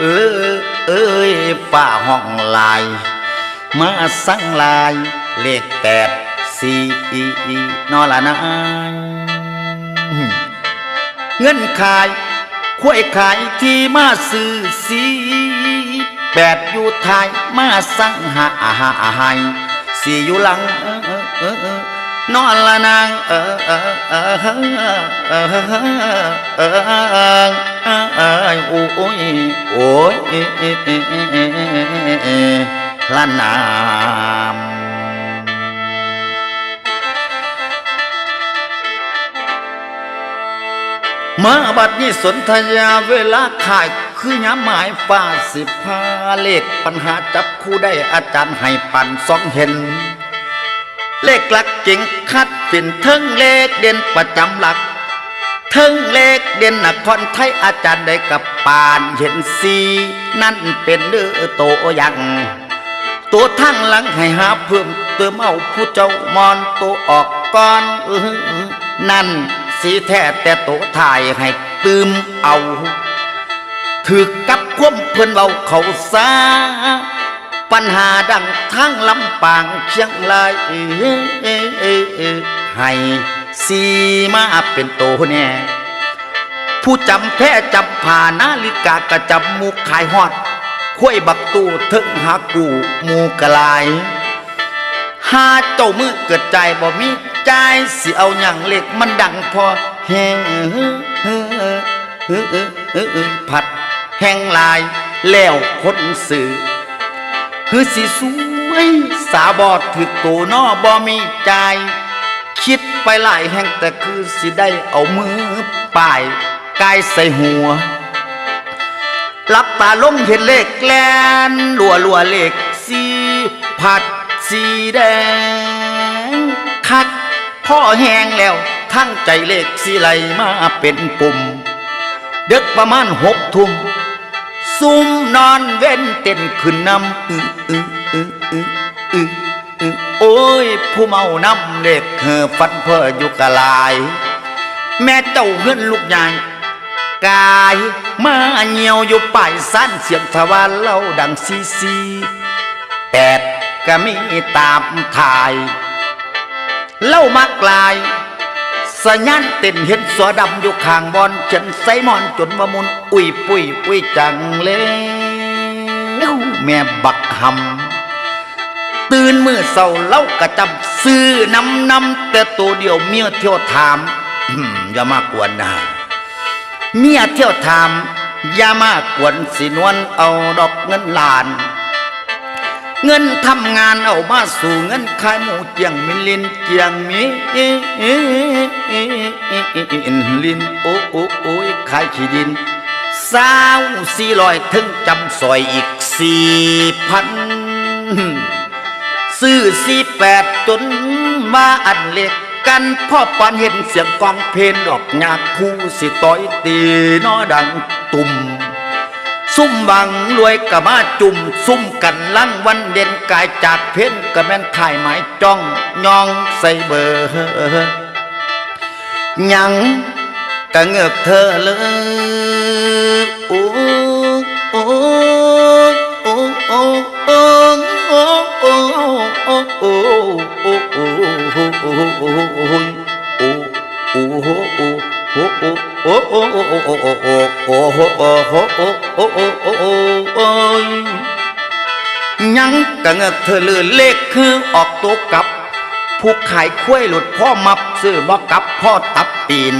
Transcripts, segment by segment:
เออเอ้ยฝ้าห้องลาย มาสั่งลาย เลขแปดสี่อีนอละนายเงินขายควยขายที่มาซื้อสีแปดอยู่ไทยมาสั่งหาอหาหายสี่อยู่หลังเออเออเออ นอนละนางเอ้ายโอ้ยโอ้ยละนามเมื่อบัดนี้สนธยาเวลาขายคือย้ำหมายฟาสิพาเลขปัญหาจับคู่ได้อาจารย์ให้ปั่นสองเห็น เลขหลักเก่งคัดสินเทิงเลขเด่นประจำหลัก เทิงเลขเด่นนครไทยอาจารย์ได้กับปานเห็นสีนั่นเป็นเนื้อโตยังตัวทั้งหลังให้หาเพิ่มเติมเอาผู้เจ้ามอนตัวออกก้อนนั่นสีแท้แต่โตถ่ายให้ตืมเอาถือกับควมเพื่อนเราเขาซา ปัญหาดังทั้งลำปางเชียงรายให้สีมาเป็นโตแน่ผู้จำแพ้จำผ่านาฬิกากระจำมูกขายหอดคุ้ยบักตู้ถึงหักกูมูกลายหาเจ้ามือเกิดใจบ่มีใจสิเอาอย่างเหล็กมันดังพอแห่ผัดแห่งลายแล้วคนสื่อ คือสิสวยสาบอดถือตนอบอมีใจคิดไปหลายแห่งแต่คือสิได้เอามือป่ายกายใส่หัวหลับตาลงเห็นเลขแกลนลัวลัวเลขสีผัดสีแดง คัดพ่อแหงแล้วทั้งใจเลขสีไหลมาเป็นปุ่ม เด็กประมาณหกทุ่ม ซุ่มนอนเว้นเต้นขึ้นนำอืออืออืออืออือึโอ้ย ผู้เมานำเล็กเฮอฟันเพ้ออยู่กะลาย แม่เจ้าเฮือนลูกใหญ่กายมาเหนียวอยู่ป่ายสั้นเสียงทวารเล่าดังซีซีแปดก็มีตามถ่าย เล่ามากลาย สัญญาณเต้นเห็นสอดำอยู่ข้างบอลฉันใส่มอนจนมามุนอุ้ยปุ้ยอุ้ยจังเลยแม่บักหำตื่นมือเศร้าเล่ากระจำซื้อน้ำน้ำแต่ตัวเดียวเมียเที่ยวถามอย่ามากวนนะเมียเที่ยวถามอย่ามากวนสินวนเอาดอกเงินลาน เงินทำงานเอามาสู่เงินขายหมูเจียงมิลินเจียงมิลินโอ้โอ้ยขายขี้ดินสาวสี่ร้อยถึงจำซอยอีกสี่พันซื้อสี่แปดจนมาอันเล็กกันพ่อปานเห็นเสียงกองเพลงดอกหยาผู้สิต้อยตีนอดังตุ่ม ซุ่มบังรวยกะมาจุ่ม ซุ่มกันลั่นวันเด่นกายจากเพ้นกะแม่นถ่ายหมายจ้องยองใส่เบอร์ยังกะเงือกเธอเลยอู้ ยังกังเธอลือเลขคือออกตัวกับผู้ขายคุ้วยหลุดพ่อมับซื้อบ่กับพ่อตับปีน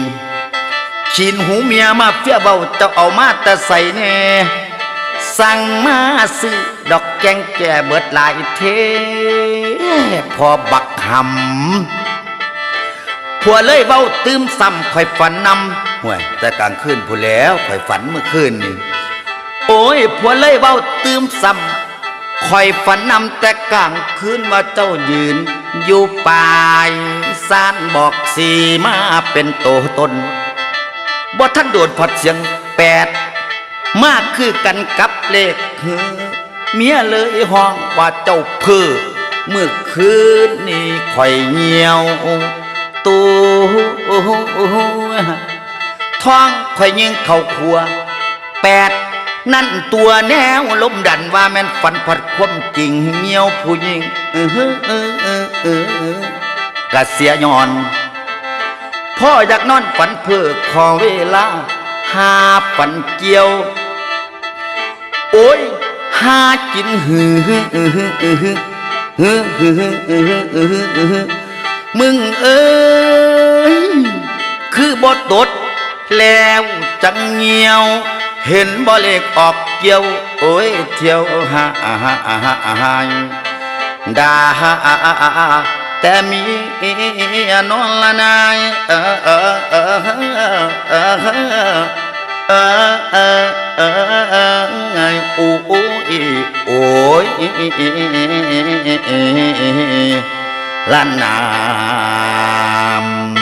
ขีนหูเมียมาเฟี้ยเบาจะเอามาแต่ใส่แน่สั่งมาซื้อดอกแกงแก่เบิดหลายเทพอบักหำผัวเลยเบ้าตื้มซ้ำคอยฝันนำห่วยแต่กลางคืนผู้แล้วคอยฝันเมื่อคืนนี่โอ้ยผัวเลยเบ้าตื้มซ้ำ คอยฝันนำแต่กลางคืนว่าเจ้ายืน อยู่ปลายสานบอกสีมาเป็นโตตนบ่ท่านโดนพอดเสียงแปด มากคือกันกับเลขคือ เมียเลยห้องว่าเจ้าเพื่อเมื่อคืนนี่ข่อยเหี่ยวตัวท้องข่อยยิงเข้าครัวแปด นั่นตัวแนวลมดันว่าแม่นฝันผัดความจริงเงียวผู้หญิงเออเออเออเออกะเสียย้อน พ่ออยากนอนฝันเพื่อขอเวลาหาฝันเกี่ยว โอ้ยหากินหือหือหือหือหือหือหือหือหือหือหือหือมึงเอ้ยคือบทตดแล้วจังเงียว เห็นบ่เล็กออกเกี่ยว โอ้ยเที่ยวฮาฮาฮาฮาดาฮาแต่มีนอนละนายเออเออเออเออเออเออเออโอ้โอ้โอ้ยล้านนาม